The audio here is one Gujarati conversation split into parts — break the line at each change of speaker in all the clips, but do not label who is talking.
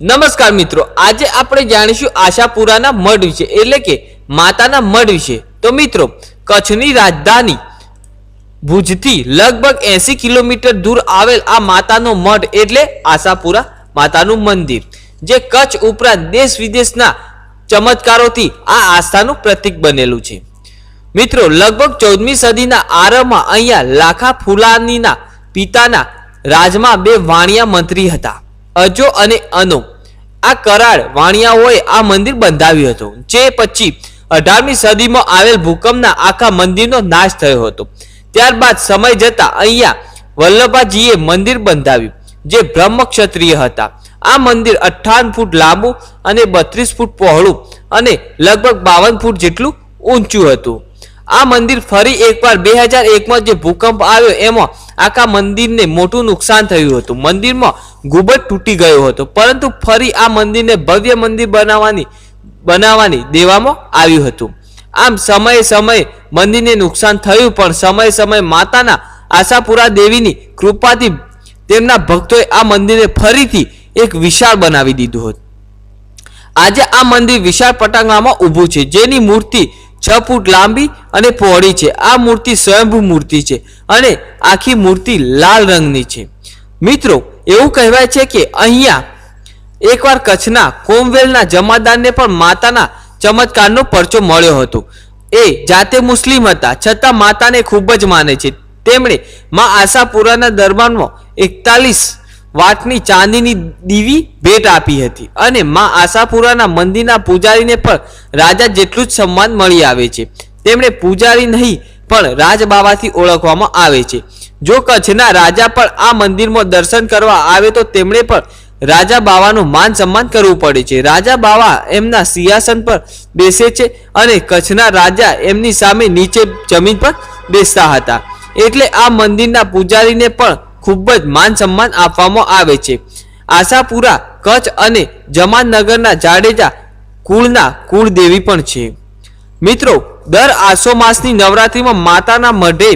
નમસ્કાર મિત્રો, આજે આપણે જાણીશું આશાપુરાના મઢ વિશે, એટલે કે માતાના મઢ વિશે. તો મિત્રો, કચ્છની રાજધાની ભુજથી લગભગ એસી કિલોમીટર દૂર આવેલ આ માતાનો મઢ, એટલે આશાપુરા માતાનું મંદિર, જે કચ્છ ઉપરાંત દેશ વિદેશના ચમત્કારોથી આ આસ્થાનું પ્રતીક બનેલું છે. મિત્રો, લગભગ ચૌદમી સદીના આરંભમાં અહીંયા લાખા ફુલાનીના પિતાના રાજમાં બે વાણિયા મંત્રી હતા. અજો અને અનો. આ કરાળ વાણિયાઓએ આ મંદિર બંધાવ્યું હતું, જે પછી અઢારમી સદીમાં આવેલ ભૂકંપના આખા મંદિરનો નાશ થયો હતો. ત્યારબાદ સમય જતા અહીંયા વલ્લભાજીએ મંદિર બંધાવ્યું, જે બ્રહ્મ ક્ષત્રિય હતા. આ મંદિર અઠ્ઠાવન ફૂટ લાંબુ અને બત્રીસ ફૂટ પહોળું અને લગભગ બાવન ફૂટ જેટલું ઊંચું હતું. આ મંદિર ફરી એકવાર બે હજાર એકમાં જે ભૂકંપ આવ્યો, એમાં આખા મંદિરને મોટું નુકસાન થયું હતું. મંદિરમાં ગુબજ તૂટી ગયો હતો, પરંતુ ફરી આ મંદિરને ભવ્ય મંદિર બનાવવાની બનાવવાની દેવામાં આવ્યું હતું. આમ સમયે સમયે મંદિરને નુકસાન થયું, પણ સમયે સમયે માતાના આશાપુરા દેવીની કૃપાથી તેમના ભક્તોએ આ મંદિરને ફરીથી એક વિશાળ બનાવી દીધું હતું. આજે આ મંદિર વિશાળ પટાંગણામાં ઊભું છે. જેની મૂર્તિ છ ફૂટ લાંબી અને પહોળી છે. આ મૂર્તિ સ્વયંભૂ મૂર્તિ છે અને આખી મૂર્તિ લાલ રંગની છે. મિત્રો, એવું કહેવાય છે કે અહીંયા એકવાર કચ્છના કોમવેલના જમાદારને પણ માતાના ચમત્કારનો પરચો મળ્યો હતો. એ જાતે મુસ્લિમ હતા, છતાં માતાને ખૂબ જ માને છે. તેમણે મા આશાપુરાના દરબારમાં એકતાલીસ વાટની ચાંદીની દીવી ભેટ આપી હતી અને મા આશાપુરાના મંદિરના પૂજારીને પણ રાજા જેટલું જ સન્માન મળી આવે છે. તેમણે પૂજારી નહીં, પણ રાજબાવાથી ઓળખવામાં આવે છે. જો કચ્છના રાજા પણ આ મંદિરમાં દર્શન કરવા આવે તો તેમણે પણ રાજા બાવાનું માન સન્માન કરવું પડે છે. રાજા બાવા એમના સિંહાસન પર બેસે છે અને કચ્છના રાજા એમની સામે નીચે જમીન પર બેસતા હતા. એટલે આ મંદિરના પૂજારીને પણ ખૂબ જ માન સન્માન આપવામાં આવે છે. આશાપુરા, કચ્છ અને જમાનનગરના જાડેજા કુળના કુળદેવી પણ છે. મિત્રો, દર આસો માસની નવરાત્રિમાં માતાના મઢે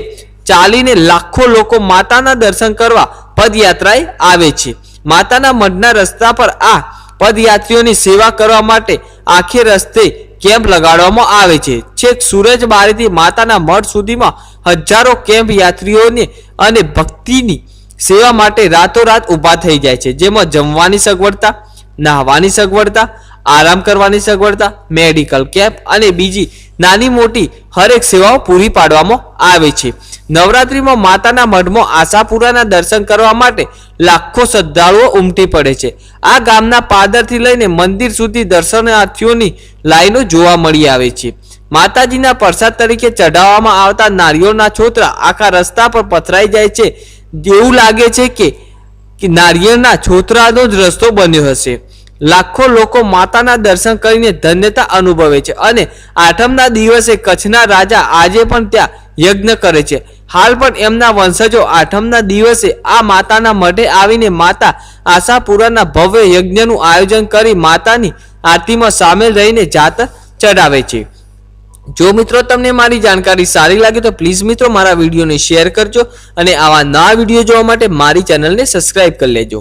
ચાલીને લાખો લોકો માતાના દર્શન કરવા પદયાત્રાએ આવે છે. માતાના મઢના રસ્તા પર આ પદયાત્રીઓની સેવા કરવા માટે આખે રસ્તે કેમ્પ લગાડવામાં આવે છે. છેક સૂરજબારીથી માતાના મઠ સુધીમાં હજારો કેમ્પ યાત્રીઓને અને ભક્તિની સેવા માટે રાતોરાત ઊભા થઈ જાય છે. જેમાં જમવાની સગવડતા, નાહવાની સગવડતા, આરામ કરવાની સગવડતા, મેડિકલ કેમ્પ અને બીજી નાની મોટી હરેક સેવાઓ પૂરી પાડવામાં આવે છે. નવરાત્રિમાં માતાના મઢમાં આશાપુરાના દર્શન કરવા માટે લાખો શ્રદ્ધાળુઓ ઉમટી પડે છે. આ ગામના પાદરથી લઈને મંદિર સુધી દર્શનાર્થીઓની લાઈનો જોવા મળી આવે છે. માતાજીના પ્રસાદ તરીકે ચઢાવવામાં આવતા નારિયેળના છોતરા આખા રસ્તા પર પથરાઈ જાય છે. એવું લાગે છે કે નારિયેળના છોતરાનો જ રસ્તો બન્યો હશે. લાખો લોકો માતાના દર્શન કરીને ધન્યતા અનુભવે છે અને આઠમના દિવસે કચ્છના રાજા આજે પણ ત્યાં યજ્ઞ કરે છે. હાલ પણ એમના વંશજો આઠમના દિવસે આ માતાના મઢે આવીને માતા આશાપુરાના ભવ્ય યજ્ઞનું આયોજન કરી માતાની આરતીમાં સામેલ રહીને જાત ચડાવે છે. જો મિત્રો તમને મારી જાણકારી સારી લાગે તો પ્લીઝ મિત્રો મારા વિડીયોને શેર કરજો અને આવા નવા વીડિયો જોવા માટે મારી ચેનલને સબસ્ક્રાઇબ કરી લેજો.